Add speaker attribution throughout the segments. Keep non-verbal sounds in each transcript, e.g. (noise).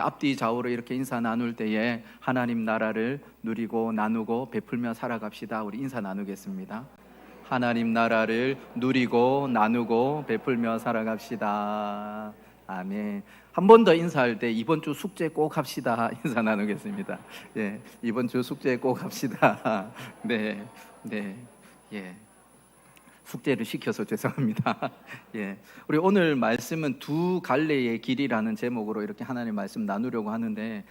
Speaker 1: 앞뒤 좌우로 이렇게 인사 나눌 때에 하나님 나라를 누리고 나누고 베풀며 살아갑시다. 우리 인사 나누겠습니다. 하나님 나라를 누리고 나누고 베풀며 살아갑시다. 아멘. 한 번 더 인사할 때 이번 주 숙제 꼭 합시다. (laughs) 인사 나누겠습니다. 예. 이번 주 숙제 꼭 합시다. (laughs) 네. 네. 예. 숙제를 시켜서 (laughs) 죄송합니다. (laughs) 예. 우리 오늘 말씀은 두 갈래의 길이라는 제목으로 이렇게 하나님 말씀 나누려고 하는데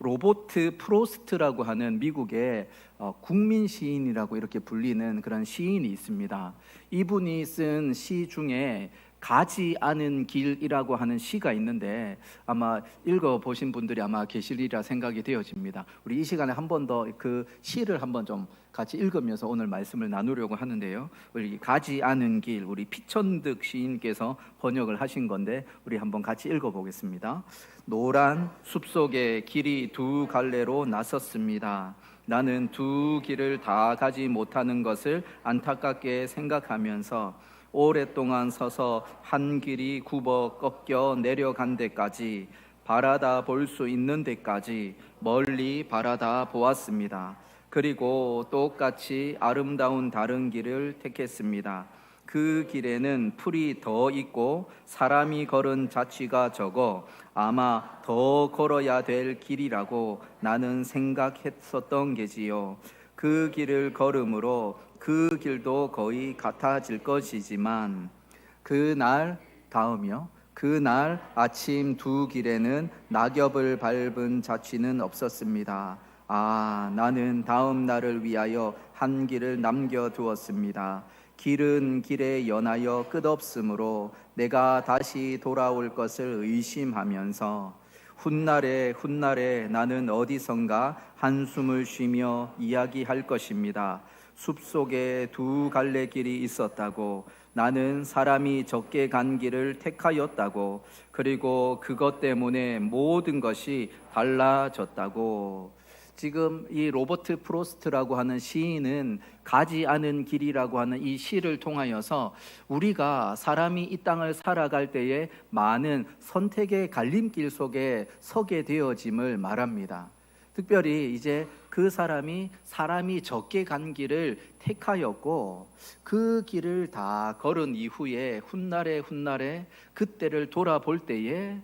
Speaker 1: 로보트 프로스트라고 하는 미국의 어, 국민 시인이라고 이렇게 불리는 그런 시인이 있습니다. 이분이 쓴 시 중에 가지 않은 길이라고 하는 시가 있는데 아마 읽어 보신 분들이 아마 계시리라 생각이 되어집니다. 우리 이 시간에 한 번 더 그 시를 한번 좀 같이 읽으면서 오늘 말씀을 나누려고 하는데요. 우리 가지 않은 길 우리 피천득 시인께서 번역을 하신 건데 우리 한번 같이 읽어 보겠습니다. 노란 숲속에 길이 두 갈래로 나섰습니다. 나는 두 길을 다 가지 못하는 것을 안타깝게 생각하면서 오랫동안 서서 한 길이 굽어 꺾여 내려간 데까지 바라다 볼 수 있는 데까지 멀리 바라다 보았습니다. 그리고 똑같이 아름다운 다른 길을 택했습니다. 그 길에는 풀이 더 있고 사람이 걸은 자취가 적어 아마 더 걸어야 될 길이라고 나는 생각했었던 게지요. 그 길을 걸음으로 그 길도 거의 같아질 것이지만 그날 다음이요. 그날 아침 두 길에는 낙엽을 밟은 자취는 없었습니다. 아, 나는 다음 날을 위하여 한 길을 남겨두었습니다. 길은 길에 연하여 끝없으므로 내가 다시 돌아올 것을 의심하면서 훗날에 훗날에 나는 어디선가 한숨을 쉬며 이야기할 것입니다. 숲속에 두 갈래 길이 있었다고. 나는 사람이 적게 간 길을 택하였다고. 그리고 그것 때문에 모든 것이 달라졌다고. 지금 이 로버트 프로스트라고 하는 시인은 가지 않은 길이라고 하는 이 시를 통하여서 우리가 사람이 이 땅을 살아갈 때에 많은 선택의 갈림길 속에 서게 되어짐을 말합니다. 특별히 이제 그 사람이 사람이 적게 간 길을 택하였고 그 길을 다 걸은 이후에 훗날에 훗날에 그때를 돌아볼 때에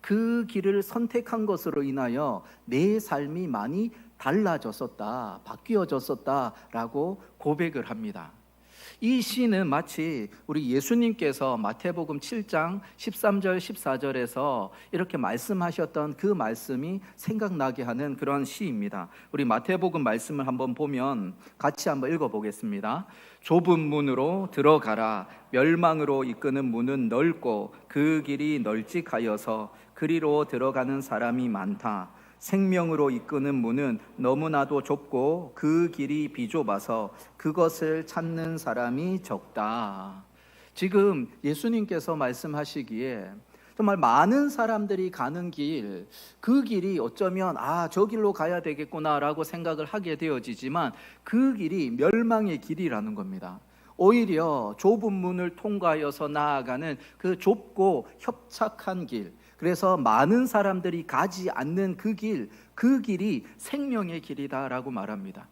Speaker 1: 그 길을 선택한 것으로 인하여 내 삶이 많이 달라졌었다, 바뀌어졌었다라고 고백을 합니다. 이 시는 마치 우리 예수님께서 마태복음 7장 13절 14절에서 이렇게 말씀하셨던 그 말씀이 생각나게 하는 그런 시입니다. 우리 마태복음 말씀을 한번 보면 같이 한번 읽어 보겠습니다. 좁은 문으로 들어가라 멸망으로 이끄는 문은 넓고 그 길이 널찍하여서 그리로 들어가는 사람이 많다. 생명으로 이끄는 문은 너무나도 좁고 그 길이 비좁아서 그것을 찾는 사람이 적다. 지금 예수님께서 말씀하시기에 정말 많은 사람들이 가는 길, 그 길이 어쩌면 아, 저 길로 가야 되겠구나라고 생각을 하게 되어지지만 그 길이 멸망의 길이라는 겁니다. 오히려 좁은 문을 통과하여서 나아가는 그 좁고 협착한 길, 그래서 많은 사람들이 가지 않는 그 길, 그 길이 생명의 길이다라고 말합니다.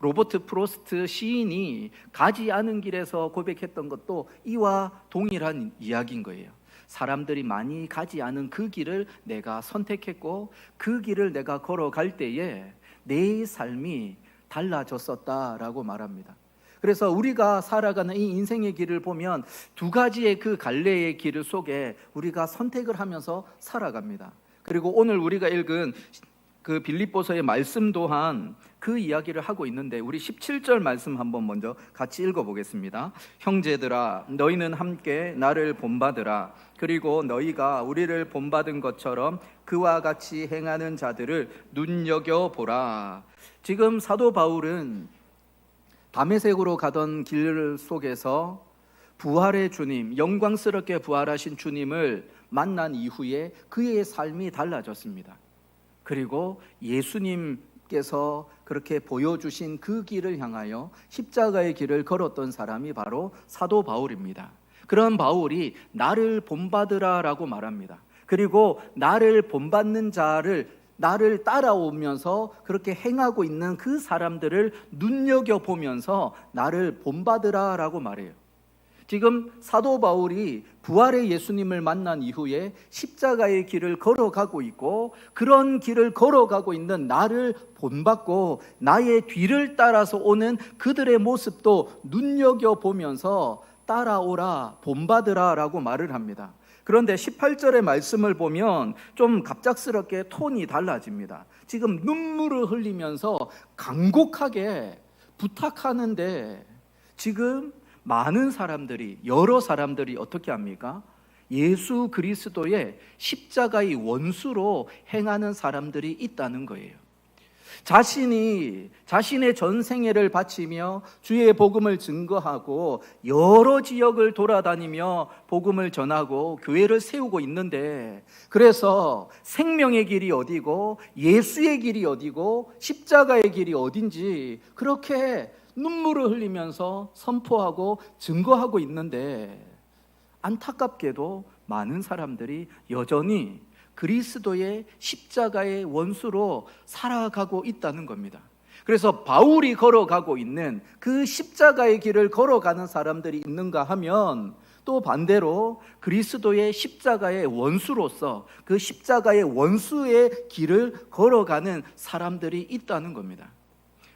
Speaker 1: 로버트 프로스트 시인이 가지 않은 길에서 고백했던 것도 이와 동일한 이야기인 거예요. 사람들이 많이 가지 않은 그 길을 내가 선택했고 그 길을 내가 걸어갈 때에 내 삶이 달라졌었다라고 말합니다. 그래서 우리가 살아가는 이 인생의 길을 보면 두 가지의 그 갈래의 길 속에 우리가 선택을 하면서 살아갑니다. 그리고 오늘 우리가 읽은 그 빌립보서의 말씀 또한 그 이야기를 하고 있는데 우리 17절 말씀 한번 먼저 같이 읽어 보겠습니다. 형제들아 너희는 함께 나를 본받으라 그리고 너희가 우리를 본받은 것처럼 그와 같이 행하는 자들을 눈여겨 보라. 지금 사도 바울은 담에색으로 가던 길 속에서 부활의 주님, 영광스럽게 부활하신 주님을 만난 이후에 그의 삶이 달라졌습니다. 그리고 예수님께서 그렇게 보여주신 그 길을 향하여 십자가의 길을 걸었던 사람이 바로 사도 바울입니다. 그런 바울이 나를 본받으라라고 말합니다. 그리고 나를 본받는 자를 나를 따라오면서 그렇게 행하고 있는 그 사람들을 눈여겨 보면서 나를 본받으라 라고 말해요. 지금 사도 바울이 부활의 예수님을 만난 이후에 십자가의 길을 걸어가고 있고 그런 길을 걸어가고 있는 나를 본받고 나의 뒤를 따라서 오는 그들의 모습도 눈여겨 보면서 따라오라 본받으라 라고 말을 합니다. 그런데 18절의 말씀을 보면 좀 갑작스럽게 톤이 달라집니다. 지금 눈물을 흘리면서 간곡하게 부탁하는데 지금 많은 사람들이 여러 사람들이 어떻게 합니까? 예수 그리스도의 십자가의 원수로 행하는 사람들이 있다는 거예요. 자신이 자신의 전생애를 바치며 주의 복음을 증거하고 여러 지역을 돌아다니며 복음을 전하고 교회를 세우고 있는데 그래서 생명의 길이 어디고 예수의 길이 어디고 십자가의 길이 어딘지 그렇게 눈물을 흘리면서 선포하고 증거하고 있는데 안타깝게도 많은 사람들이 여전히 그리스도의 십자가의 원수로 살아가고 있다는 겁니다. 그래서 바울이 걸어가고 있는 그 십자가의 길을 걸어가는 사람들이 있는가 하면 또 반대로 그리스도의 십자가의 원수로서 그 십자가의 원수의 길을 걸어가는 사람들이 있다는 겁니다.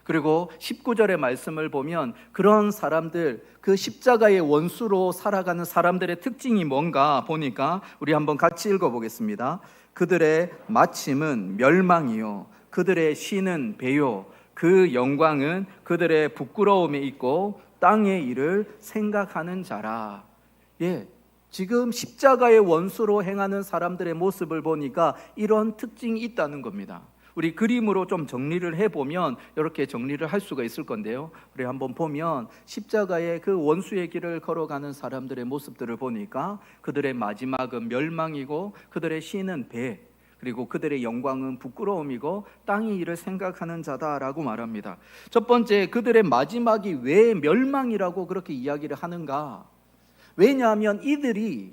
Speaker 1: 그리고 19절의 말씀을 보면 그런 사람들, 그 십자가의 원수로 살아가는 사람들의 특징이 뭔가 보니까 우리 한번 같이 읽어보겠습니다. 그들의 마침은 멸망이요. 그들의 시는 배요. 그 영광은 그들의 부끄러움에 있고 땅의 일을 생각하는 자라. 예. 지금 십자가의 원수로 행하는 사람들의 모습을 보니까 이런 특징이 있다는 겁니다. 우리 그림으로 좀 정리를 해보면 이렇게 정리를 할 수가 있을 건데요. 우리 한번 보면 십자가의 그 원수의 길을 걸어가는 사람들의 모습들을 보니까 그들의 마지막은 멸망이고 그들의 시는 배 그리고 그들의 영광은 부끄러움이고 땅의 일을 생각하는 자다라고 말합니다. 첫 번째 그들의 마지막이 왜 멸망이라고 그렇게 이야기를 하는가? 왜냐하면 이들이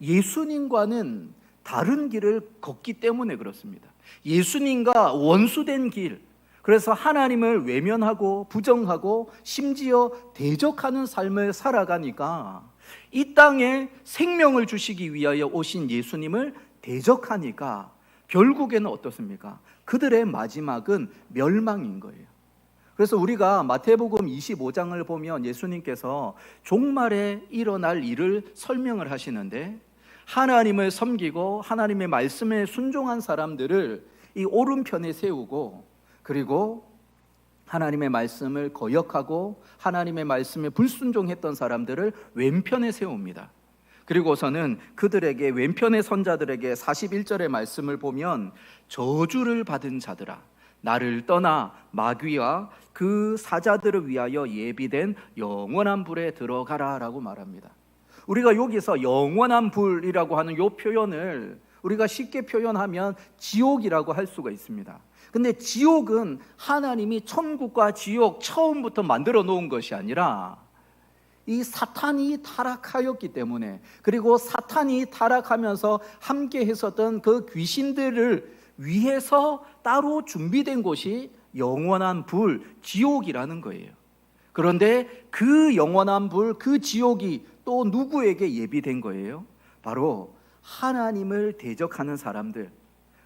Speaker 1: 예수님과는 다른 길을 걷기 때문에 그렇습니다. 예수님과 원수된 길, 그래서 하나님을 외면하고 부정하고 심지어 대적하는 삶을 살아가니까 이 땅에 생명을 주시기 위하여 오신 예수님을 대적하니까 결국에는 어떻습니까? 그들의 마지막은 멸망인 거예요. 그래서 우리가 마태복음 25장을 보면 예수님께서 종말에 일어날 일을 설명을 하시는데 하나님을 섬기고 하나님의 말씀에 순종한 사람들을 이 오른편에 세우고 그리고 하나님의 말씀을 거역하고 하나님의 말씀에 불순종했던 사람들을 왼편에 세웁니다. 그리고서는 그들에게 왼편의 선자들에게 41절의 말씀을 보면 저주를 받은 자들아 나를 떠나 마귀와 그 사자들을 위하여 예비된 영원한 불에 들어가라라고 말합니다. 우리가 여기서 영원한 불이라고 하는 요 표현을 우리가 쉽게 표현하면 지옥이라고 할 수가 있습니다. 근데 지옥은 하나님이 천국과 지옥 처음부터 만들어 놓은 것이 아니라 이 사탄이 타락하였기 때문에 그리고 사탄이 타락하면서 함께 했었던 그 귀신들을 위해서 따로 준비된 곳이 영원한 불, 지옥이라는 거예요. 그런데 그 영원한 불, 그 지옥이 또 누구에게 예비된 거예요? 바로 하나님을 대적하는 사람들,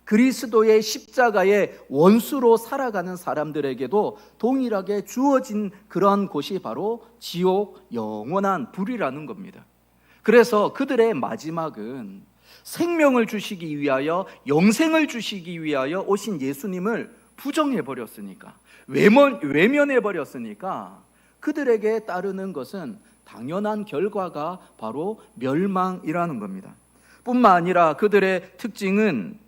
Speaker 1: 그리스도의 십자가의 원수로 살아가는 사람들에게도 동일하게 주어진 그러한 곳이 바로 지옥 영원한 불이라는 겁니다. 그래서 그들의 마지막은 생명을 주시기 위하여 영생을 주시기 위하여 오신 예수님을 부정해 버렸으니까 외면 외면해 버렸으니까 그들에게 따르는 것은 당연한 결과가 바로 멸망이라는 겁니다. 뿐만 아니라 그들의 특징은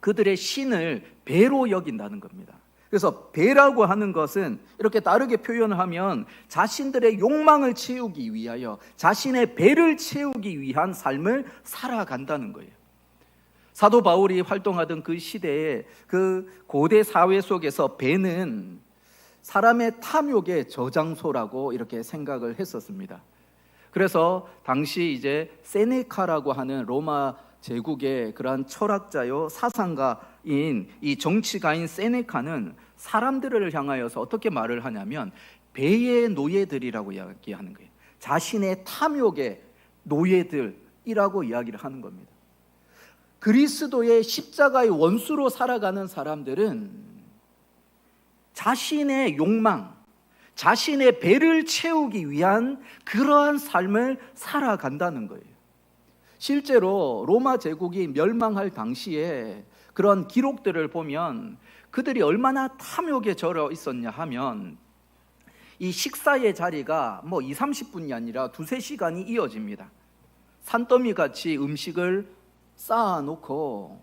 Speaker 1: 그들의 신을 배로 여긴다는 겁니다. 그래서 배라고 하는 것은 이렇게 다르게 표현을 하면 자신들의 욕망을 채우기 위하여 자신의 배를 채우기 위한 삶을 살아간다는 거예요. 사도 바울이 활동하던 그 시대에 그 고대 사회 속에서 배는 사람의 탐욕의 저장소라고 이렇게 생각을 했었습니다. 그래서 당시 이제 세네카라고 하는 로마 제국의 그러한 철학자요 사상가인 이 정치가인 세네카는 사람들을 향하여서 어떻게 말을 하냐면 배의 노예들이라고 이야기하는 거예요. 자신의 탐욕의 노예들이라고 이야기를 하는 겁니다. 그리스도의 십자가의 원수로 살아가는 사람들은 자신의 욕망, 자신의 배를 채우기 위한 그러한 삶을 살아간다는 거예요. 실제로 로마 제국이 멸망할 당시에 그런 기록들을 보면 그들이 얼마나 탐욕에 절어 있었냐 하면 이 식사의 자리가 뭐 2, 30분이 아니라 두세 시간이 이어집니다. 산더미 같이 음식을 쌓아놓고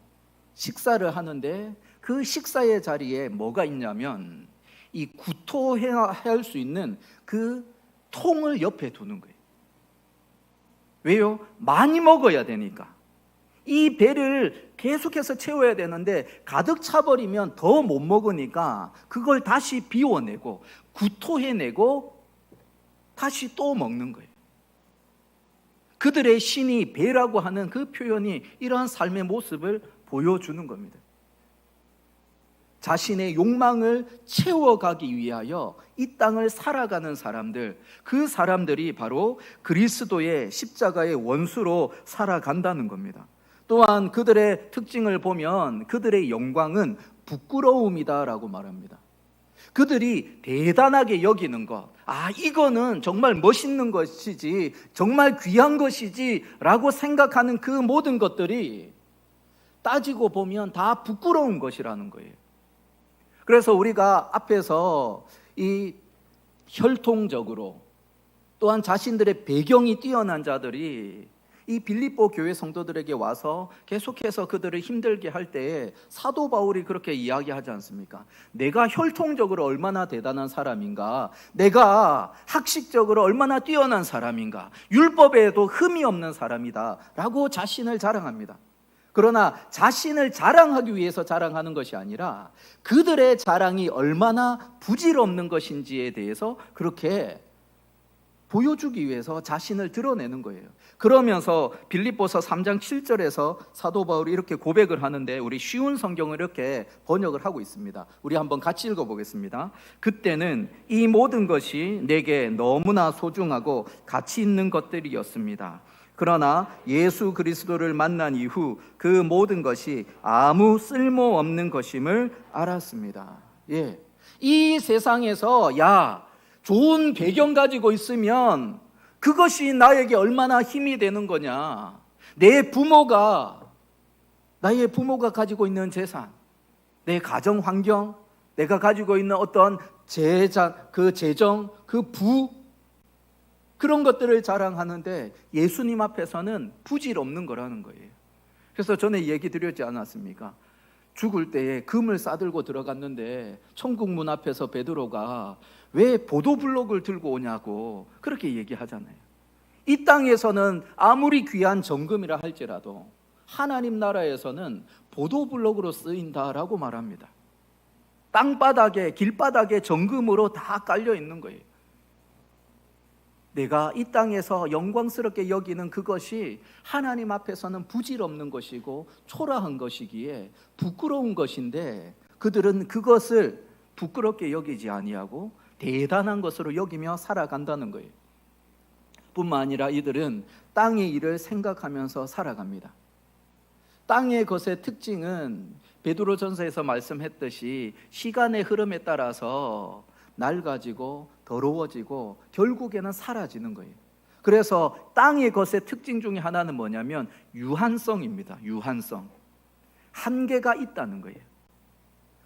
Speaker 1: 식사를 하는데 그 식사의 자리에 뭐가 있냐면 이 구토할 수 있는 그 통을 옆에 두는 거예요. 왜요? 많이 먹어야 되니까. 이 배를 계속해서 채워야 되는데 가득 차버리면 더 못 먹으니까 그걸 다시 비워내고 구토해내고 다시 또 먹는 거예요. 그들의 신이 배라고 하는 그 표현이 이러한 삶의 모습을 보여주는 겁니다. 자신의 욕망을 채워가기 위하여 이 땅을 살아가는 사람들, 그 사람들이 바로 그리스도의 십자가의 원수로 살아간다는 겁니다. 또한 그들의 특징을 보면 그들의 영광은 부끄러움이다라고 말합니다. 그들이 대단하게 여기는 것, 아, 이거는 정말 멋있는 것이지, 정말 귀한 것이지, 라고 생각하는 그 모든 것들이 따지고 보면 다 부끄러운 것이라는 거예요. 그래서 우리가 앞에서 이 혈통적으로 또한 자신들의 배경이 뛰어난 자들이 이 빌립보 교회 성도들에게 와서 계속해서 그들을 힘들게 할 때에 사도 바울이 그렇게 이야기하지 않습니까? 내가 혈통적으로 얼마나 대단한 사람인가? 내가 학식적으로 얼마나 뛰어난 사람인가? 율법에도 흠이 없는 사람이다. 라고 자신을 자랑합니다. 그러나 자신을 자랑하기 위해서 자랑하는 것이 아니라 그들의 자랑이 얼마나 부질없는 것인지에 대해서 그렇게 보여주기 위해서 자신을 드러내는 거예요. 그러면서 빌립보서 3장 7절에서 사도 바울이 이렇게 고백을 하는데 우리 쉬운 성경을 이렇게 번역을 하고 있습니다. 우리 한번 같이 읽어 보겠습니다. 그때는 이 모든 것이 내게 너무나 소중하고 가치 있는 것들이었습니다. 그러나 예수 그리스도를 만난 이후 그 모든 것이 아무 쓸모 없는 것임을 알았습니다. 예. 이 세상에서 야, 좋은 배경 가지고 있으면 그것이 나에게 얼마나 힘이 되는 거냐. 내 부모가, 나의 부모가 가지고 있는 재산, 내 가정 환경, 내가 가지고 있는 어떤 재산, 그 재정, 그 부, 그런 것들을 자랑하는데 예수님 앞에서는 부질 없는 거라는 거예요. 그래서 전에 얘기 드렸지 않았습니까? 죽을 때에 금을 싸들고 들어갔는데 천국 문 앞에서 베드로가 왜 보도블록을 들고 오냐고 그렇게 얘기하잖아요. 이 땅에서는 아무리 귀한 정금이라 할지라도 하나님 나라에서는 보도블록으로 쓰인다라고 말합니다. 땅바닥에 길바닥에 정금으로 다 깔려 있는 거예요. 내가 이 땅에서 영광스럽게 여기는 그것이 하나님 앞에서는 부질없는 것이고 초라한 것이기에 부끄러운 것인데 그들은 그것을 부끄럽게 여기지 아니하고 대단한 것으로 여기며 살아간다는 거예요. 뿐만 아니라 이들은 땅의 일을 생각하면서 살아갑니다. 땅의 것의 특징은 베드로전서에서 말씀했듯이 시간의 흐름에 따라서 낡아지고 더러워지고 결국에는 사라지는 거예요. 그래서 땅의 것의 특징 중에 하나는 뭐냐면 유한성입니다. 유한성. 한계가 있다는 거예요.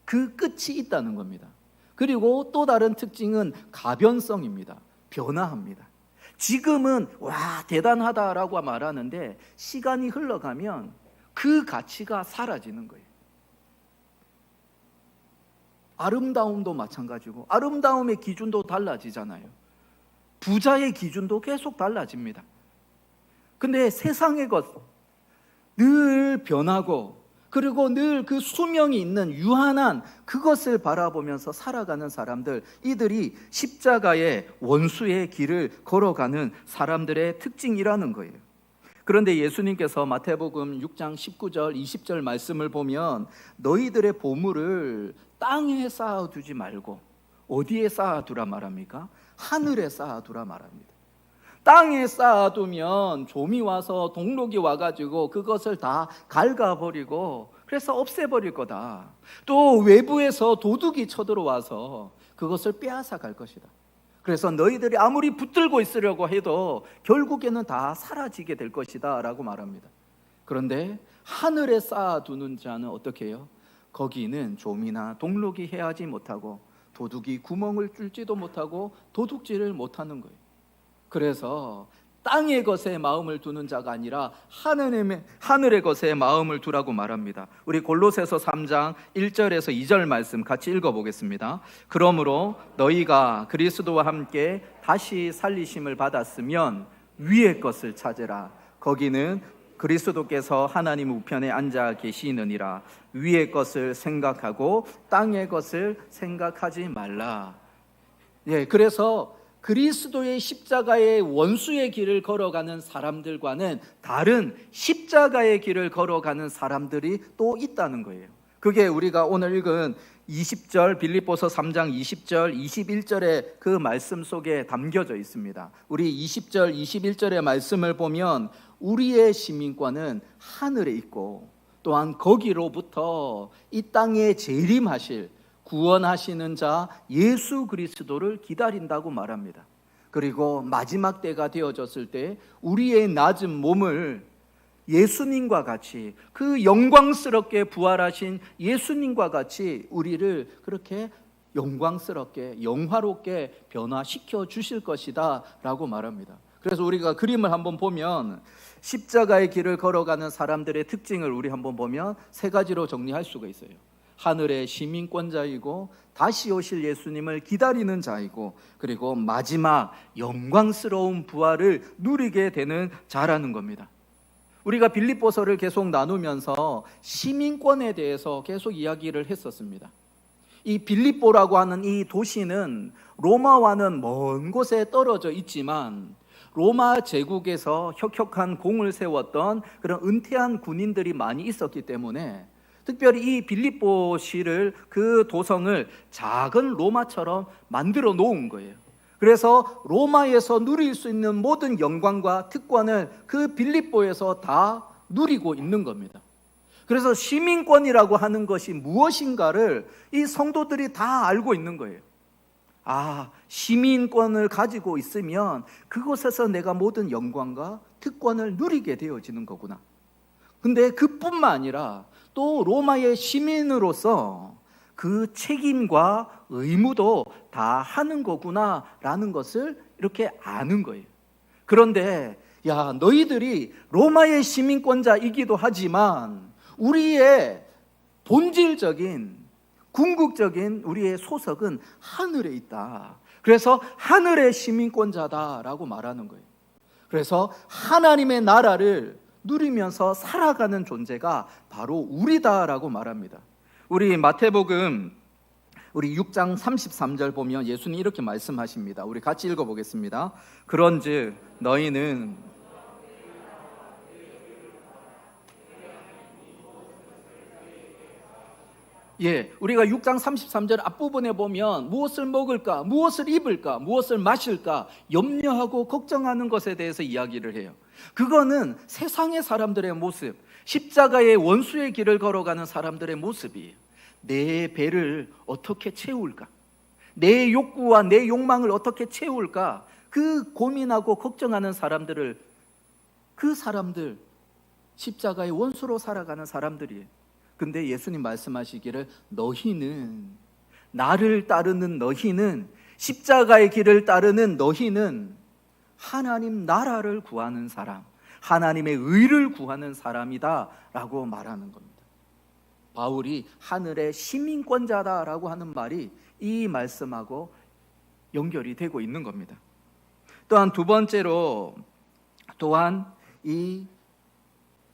Speaker 1: 그 끝이 있다는 겁니다. 그리고 또 다른 특징은 가변성입니다. 변화합니다. 지금은 와 대단하다라고 말하는데 시간이 흘러가면 그 가치가 사라지는 거예요. 아름다움도 마찬가지고 아름다움의 기준도 달라지잖아요. 부자의 기준도 계속 달라집니다. 근데 세상의 것 늘 변하고 그리고 늘 그 수명이 있는 유한한 그것을 바라보면서 살아가는 사람들, 이들이 십자가의 원수의 길을 걸어가는 사람들의 특징이라는 거예요. 그런데 예수님께서 마태복음 6장 19절 20절 말씀을 보면 너희들의 보물을 땅에 쌓아두지 말고 어디에 쌓아두라 말합니까? 하늘에 쌓아두라 말합니다. 땅에 쌓아두면 좀이 와서 동록이 와가지고 그것을 다 갉아버리고 그래서 없애버릴 거다. 또 외부에서 도둑이 쳐들어와서 그것을 빼앗아 갈 것이다. 그래서 너희들이 아무리 붙들고 있으려고 해도 결국에는 다 사라지게 될 것이다 라고 말합니다. 그런데 하늘에 쌓아두는 자는 어떻게 해요? 거기는 좀이나 동록이 해하지 못하고 도둑이 구멍을 뚫지도 못하고 도둑질을 못하는 거예요. 그래서 땅의 것에 마음을 두는 자가 아니라 하늘의, 하늘의 것에 마음을 두라고 말합니다. 우리 골로새서 3장 1절에서 2절 말씀 같이 읽어보겠습니다. 그러므로 너희가 그리스도와 함께 다시 살리심을 받았으면 위의 것을 찾으라. 거기는 그리스도께서 하나님 우편에 앉아 계시느니라. 위의 것을 생각하고 땅의 것을 생각하지 말라. 예, 그래서 그리스도의 십자가의 원수의 길을 걸어가는 사람들과는 다른 십자가의 길을 걸어가는 사람들이 또 있다는 거예요. 그게 우리가 오늘 읽은 20절 빌립보서 3장 20절 21절의 그 말씀 속에 담겨져 있습니다. 우리 20절 21절의 말씀을 보면 우리의 시민권은 하늘에 있고 또한 거기로부터 이 땅에 재림하실 구원하시는 자 예수 그리스도를 기다린다고 말합니다. 그리고 마지막 때가 되어졌을 때 우리의 낮은 몸을 예수님과 같이 그 영광스럽게 부활하신 예수님과 같이 우리를 그렇게 영광스럽게 영화롭게 변화시켜 주실 것이다라고 말합니다. 그래서 우리가 그림을 한번 보면 십자가의 길을 걸어가는 사람들의 특징을 우리 한번 보면 세 가지로 정리할 수가 있어요. 하늘의 시민권자이고 다시 오실 예수님을 기다리는 자이고 그리고 마지막 영광스러운 부활을 누리게 되는 자라는 겁니다. 우리가 빌립보서를 계속 나누면서 시민권에 대해서 계속 이야기를 했었습니다. 이 빌립보라고 하는 이 도시는 로마와는 먼 곳에 떨어져 있지만 로마 제국에서 혁혁한 공을 세웠던 그런 은퇴한 군인들이 많이 있었기 때문에 특별히 이 빌립보 시를 그 도성을 작은 로마처럼 만들어 놓은 거예요. 그래서 로마에서 누릴 수 있는 모든 영광과 특권을 그 빌립보에서 다 누리고 있는 겁니다. 그래서 시민권이라고 하는 것이 무엇인가를 이 성도들이 다 알고 있는 거예요. 아, 시민권을 가지고 있으면 그곳에서 내가 모든 영광과 특권을 누리게 되어지는 거구나. 근데 그뿐만 아니라 또 로마의 시민으로서 그 책임과 의무도 다 하는 거구나라는 것을 이렇게 아는 거예요. 그런데 야, 너희들이 로마의 시민권자이기도 하지만 우리의 본질적인 궁극적인 우리의 소속은 하늘에 있다. 그래서 하늘의 시민권자다라고 말하는 거예요. 그래서 하나님의 나라를 누리면서 살아가는 존재가 바로 우리다라고 말합니다. 우리 마태복음 우리 6장 33절 보면 예수님 이렇게 말씀하십니다. 우리 같이 읽어 보겠습니다. 그런즉 너희는 예, 우리가 6장 33절 앞부분에 보면 무엇을 먹을까, 무엇을 입을까, 무엇을 마실까 염려하고 걱정하는 것에 대해서 이야기를 해요. 그거는 세상의 사람들의 모습, 십자가의 원수의 길을 걸어가는 사람들의 모습이에요. 내 배를 어떻게 채울까? 내 욕구와 내 욕망을 어떻게 채울까? 그 고민하고 걱정하는 사람들을 그 사람들 십자가의 원수로 살아가는 사람들이에요. 근데 예수님 말씀하시기를 너희는 나를 따르는 너희는 십자가의 길을 따르는 너희는 하나님 나라를 구하는 사람, 하나님의 의를 구하는 사람이다라고 말하는 겁니다. 바울이 하늘의 시민권자다라고 하는 말이 이 말씀하고 연결이 되고 있는 겁니다. 또한 두 번째로 또한 이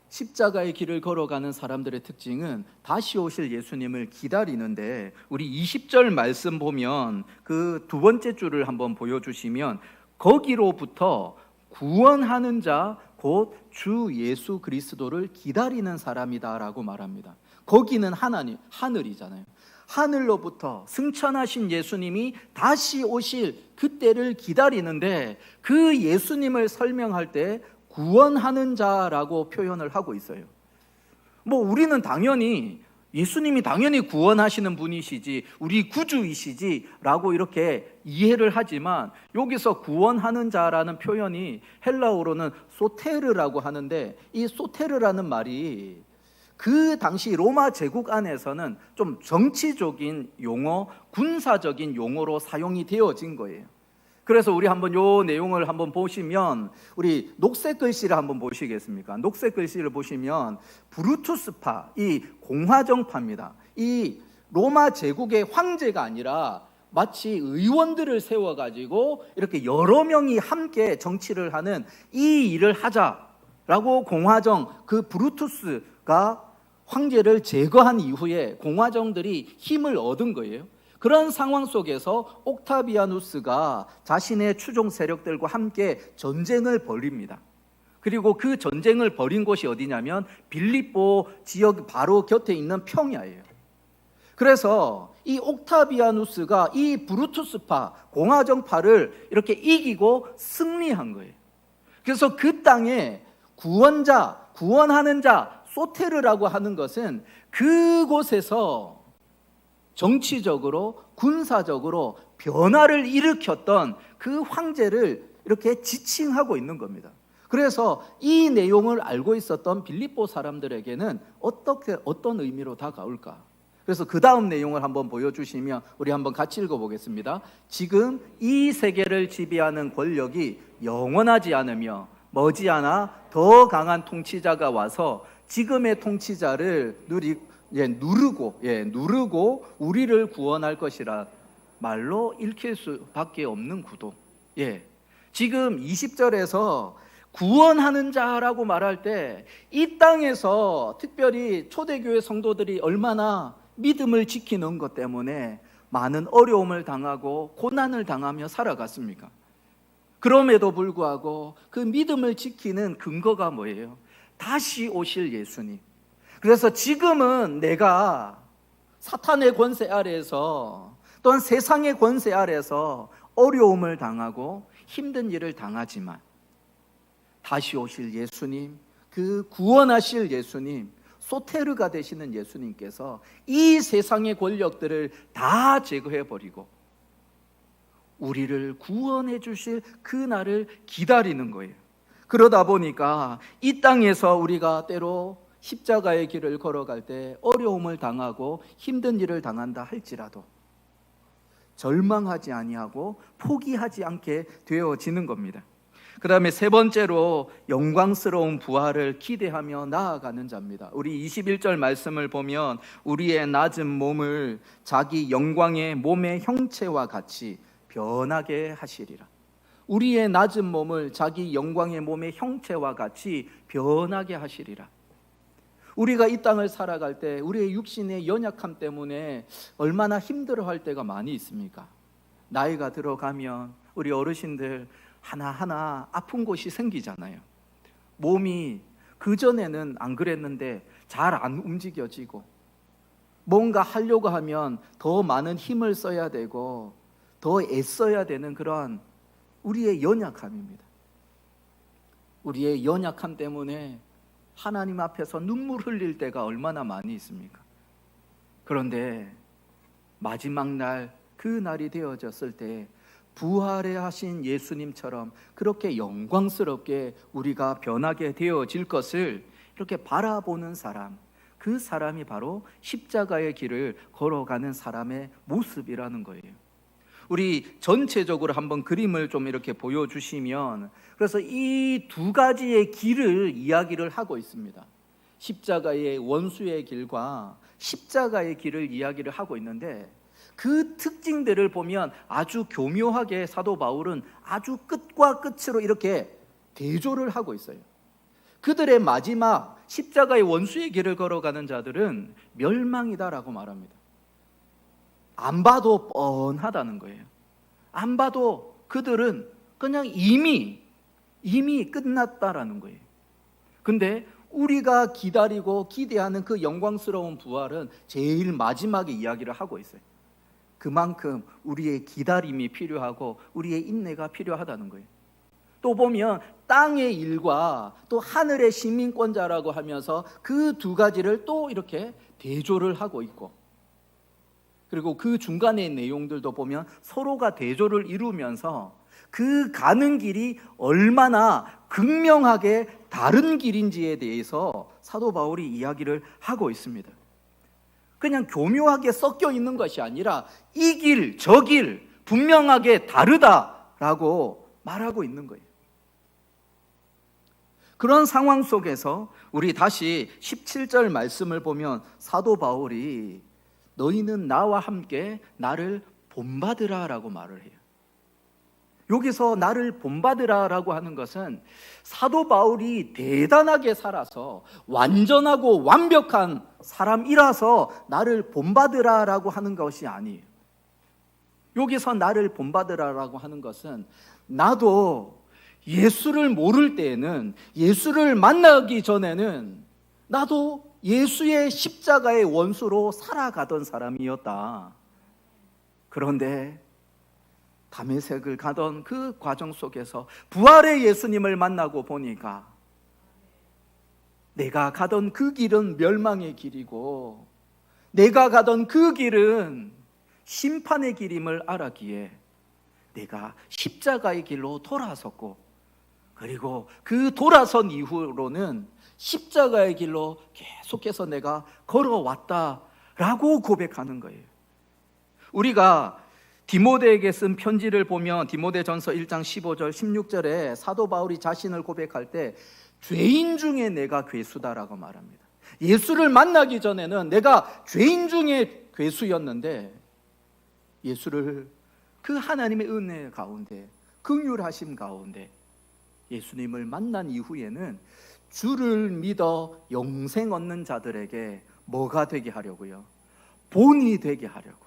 Speaker 1: 십자가의 길을 걸어가는 사람들의 특징은 다시 오실 예수님을 기다리는데 우리 20절 말씀 보면 그 두 번째 줄을 한번 보여주시면 거기로부터 구원하는 자 곧 주 예수 그리스도를 기다리는 사람이다라고 말합니다. 거기는 하나님, 하늘이잖아요. 하늘로부터 승천하신 예수님이 다시 오실 그때를 기다리는데 그 예수님을 설명할 때 구원하는 자라고 표현을 하고 있어요. 뭐 우리는 당연히 예수님이 당연히 구원하시는 분이시지 우리 구주이시지라고 이렇게 이해를 하지만 여기서 구원하는 자라는 표현이 헬라어로는 소테르라고 하는데 이 소테르라는 말이 그 당시 로마 제국 안에서는 좀 정치적인 용어, 군사적인 용어로 사용이 되어진 거예요. 그래서 우리 한번 요 내용을 한번 보시면 우리 녹색 글씨를 한번 보시겠습니까? 녹색 글씨를 보시면 브루투스파 이 공화정파입니다. 이 로마 제국의 황제가 아니라 마치 의원들을 세워 가지고 이렇게 여러 명이 함께 정치를 하는 이 일을 하자라고 공화정 그 브루투스가 황제를 제거한 이후에 공화정들이 힘을 얻은 거예요. 그런 상황 속에서 옥타비아누스가 자신의 추종 세력들과 함께 전쟁을 벌입니다. 그리고 그 전쟁을 벌인 곳이 어디냐면 빌립보 지역 바로 곁에 있는 평야예요. 그래서 이 옥타비아누스가 이 브루투스파 공화정파를 이렇게 이기고 승리한 거예요. 그래서 그 땅에 구원자, 구원하는 자, 소테르라고 하는 것은 그곳에서 정치적으로 군사적으로 변화를 일으켰던 그 황제를 이렇게 지칭하고 있는 겁니다. 그래서 이 내용을 알고 있었던 빌립보 사람들에게는 어떻게 어떤 의미로 다가올까? 그래서 그 다음 내용을 한번 보여주시면 우리 한번 같이 읽어보겠습니다. 지금 이 세계를 지배하는 권력이 영원하지 않으며 머지않아 더 강한 통치자가 와서 지금의 통치자를 누리 예, 누르고 예, 누르고 우리를 구원할 것이라 말로 읽힐 수밖에 없는 구도. 예. 지금 20절에서 구원하는 자라고 말할 때 이 땅에서 특별히 초대교회 성도들이 얼마나 믿음을 지키는 것 때문에 많은 어려움을 당하고 고난을 당하며 살아갔습니까? 그럼에도 불구하고 그 믿음을 지키는 근거가 뭐예요? 다시 오실 예수님. 그래서 지금은 내가 사탄의 권세 아래에서 또는 세상의 권세 아래에서 어려움을 당하고 힘든 일을 당하지만 다시 오실 예수님, 그 구원하실 예수님, 소테르가 되시는 예수님께서 이 세상의 권력들을 다 제거해 버리고 우리를 구원해 주실 그 날을 기다리는 거예요. 그러다 보니까 이 땅에서 우리가 때로 십자가의 길을 걸어갈 때 어려움을 당하고 힘든 일을 당한다 할지라도 절망하지 아니하고 포기하지 않게 되어지는 겁니다. 그 다음에 세 번째로 영광스러운 부활을 기대하며 나아가는 자입니다. 우리 21절 말씀을 보면 우리의 낮은 몸을 자기 영광의 몸의 형체와 같이 변하게 하시리라. 우리의 낮은 몸을 자기 영광의 몸의 형체와 같이 변하게 하시리라. 우리가 이 땅을 살아갈 때 우리의 육신의 연약함 때문에 얼마나 힘들어할 때가 많이 있습니까? 나이가 들어가면 우리 어르신들 하나하나 아픈 곳이 생기잖아요. 몸이 그전에는 안 그랬는데 잘 안 움직여지고 뭔가 하려고 하면 더 많은 힘을 써야 되고 더 애써야 되는 그러한 우리의 연약함입니다. 우리의 연약함 때문에 하나님 앞에서 눈물 흘릴 때가 얼마나 많이 있습니까? 그런데 마지막 날 그 날이 되어졌을 때 부활해 하신 예수님처럼 그렇게 영광스럽게 우리가 변하게 되어질 것을 이렇게 바라보는 사람, 그 사람이 바로 십자가의 길을 걸어가는 사람의 모습이라는 거예요. 우리 전체적으로 한번 그림을 좀 이렇게 보여주시면 그래서 이 두 가지의 길을 이야기를 하고 있습니다. 십자가의 원수의 길과 십자가의 길을 이야기를 하고 있는데 그 특징들을 보면 아주 교묘하게 사도 바울은 아주 끝과 끝으로 이렇게 대조를 하고 있어요. 그들의 마지막 십자가의 원수의 길을 걸어가는 자들은 멸망이다라고 말합니다. 안 봐도 뻔하다는 거예요. 안 봐도 그들은 그냥 이미 이미 끝났다라는 거예요. 근데 우리가 기다리고 기대하는 그 영광스러운 부활은 제일 마지막에 이야기를 하고 있어요. 그만큼 우리의 기다림이 필요하고 우리의 인내가 필요하다는 거예요. 또 보면 땅의 일과 또 하늘의 시민권자라고 하면서 그 두 가지를 또 이렇게 대조를 하고 있고 그리고 그 중간의 내용들도 보면 서로가 대조를 이루면서 그 가는 길이 얼마나 극명하게 다른 길인지에 대해서 사도 바울이 이야기를 하고 있습니다. 그냥 교묘하게 섞여 있는 것이 아니라 이 길, 저 길, 분명하게 다르다라고 말하고 있는 거예요. 그런 상황 속에서 우리 다시 17절 말씀을 보면 사도 바울이 너희는 나와 함께 나를 본받으라라고 말을 해요. 여기서 나를 본받으라라고 하는 것은 사도 바울이 대단하게 살아서 완전하고 완벽한 사람이라서 나를 본받으라라고 하는 것이 아니에요. 여기서 나를 본받으라라고 하는 것은 나도 예수를 모를 때에는 예수를 만나기 전에는 나도 예수의 십자가의 원수로 살아가던 사람이었다. 그런데 담에색을 가던 그 과정 속에서 부활의 예수님을 만나고 보니까 내가 가던 그 길은 멸망의 길이고 내가 가던 그 길은 심판의 길임을 알았기에 내가 십자가의 길로 돌아섰고 그리고 그 돌아선 이후로는 십자가의 길로 계속해서 내가 걸어왔다라고 고백하는 거예요. 우리가 디모데에게 쓴 편지를 보면 디모데전서 1장 15절 16절에 사도 바울이 자신을 고백할 때 죄인 중에 내가 괴수다라고 말합니다. 예수를 만나기 전에는 내가 죄인 중에 괴수였는데 예수를 그 하나님의 은혜 가운데 긍휼하심 가운데 예수님을 만난 이후에는 주를 믿어 영생 얻는 자들에게 뭐가 되게 하려고요? 본이 되게 하려고.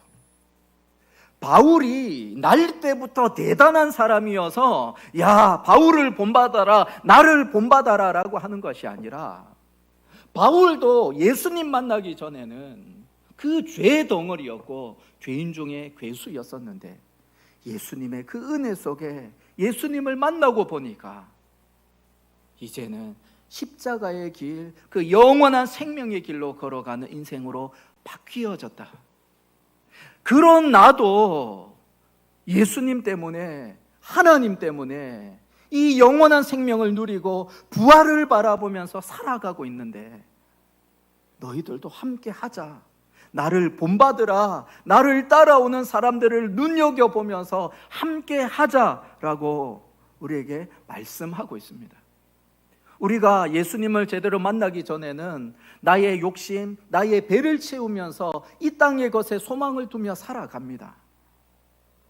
Speaker 1: 바울이 날 때부터 대단한 사람이어서 야 바울을 본받아라 나를 본받아라라고 하는 것이 아니라 바울도 예수님 만나기 전에는 그 죄 덩어리였고 죄인 중에 괴수였었는데 예수님의 그 은혜 속에 예수님을 만나고 보니까 이제는 십자가의 길, 그 영원한 생명의 길로 걸어가는 인생으로 바뀌어졌다. 그런 나도 예수님 때문에, 하나님 때문에 이 영원한 생명을 누리고 부활을 바라보면서 살아가고 있는데 너희들도 함께 하자. 나를 본받으라. 나를 따라오는 사람들을 눈여겨보면서 함께 하자라고 우리에게 말씀하고 있습니다. 우리가 예수님을 제대로 만나기 전에는 나의 욕심, 나의 배를 채우면서 이 땅의 것에 소망을 두며 살아갑니다.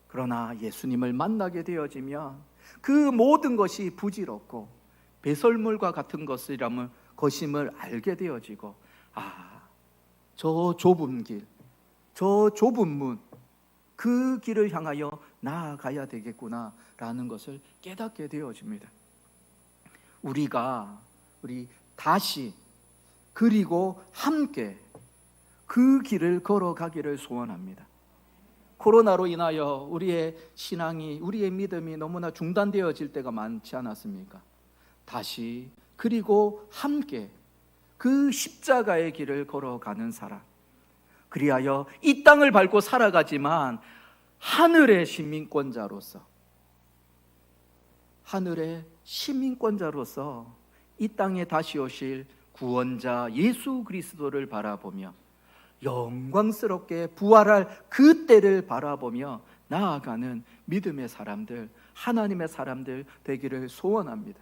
Speaker 1: 그러나 예수님을 만나게 되어지면 그 모든 것이 부질없고 배설물과 같은 것이라면 것임을 알게 되어지고 아, 저 좁은 길, 저 좁은 문, 그 길을 향하여 나아가야 되겠구나라는 것을 깨닫게 되어집니다. 우리가 우리 다시 그리고 함께 그 길을 걸어가기를 소원합니다. 코로나로 인하여 우리의 신앙이 우리의 믿음이 너무나 중단되어질 때가 많지 않았습니까? 다시 그리고 함께 그 십자가의 길을 걸어가는 사람. 그리하여 이 땅을 밟고 살아가지만 하늘의 시민권자로서 하늘의 시민권자로서 이 땅에 다시 오실 구원자 예수 그리스도를 바라보며 영광스럽게 부활할 그 때를 바라보며 나아가는 믿음의 사람들, 하나님의 사람들 되기를 소원합니다.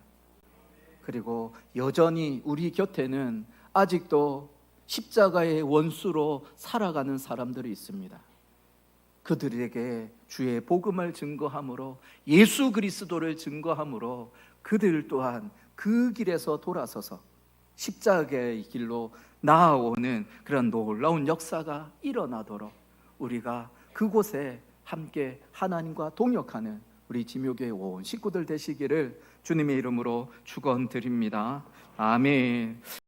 Speaker 1: 그리고 여전히 우리 곁에는 아직도 십자가의 원수로 살아가는 사람들이 있습니다. 그들에게 주의 복음을 증거함으로 예수 그리스도를 증거함으로 그들 또한 그 길에서 돌아서서 십자가의 길로 나아오는 그런 놀라운 역사가 일어나도록 우리가 그곳에 함께 하나님과 동역하는 우리 지묘교회 온 식구들 되시기를 주님의 이름으로 축원드립니다. 아멘.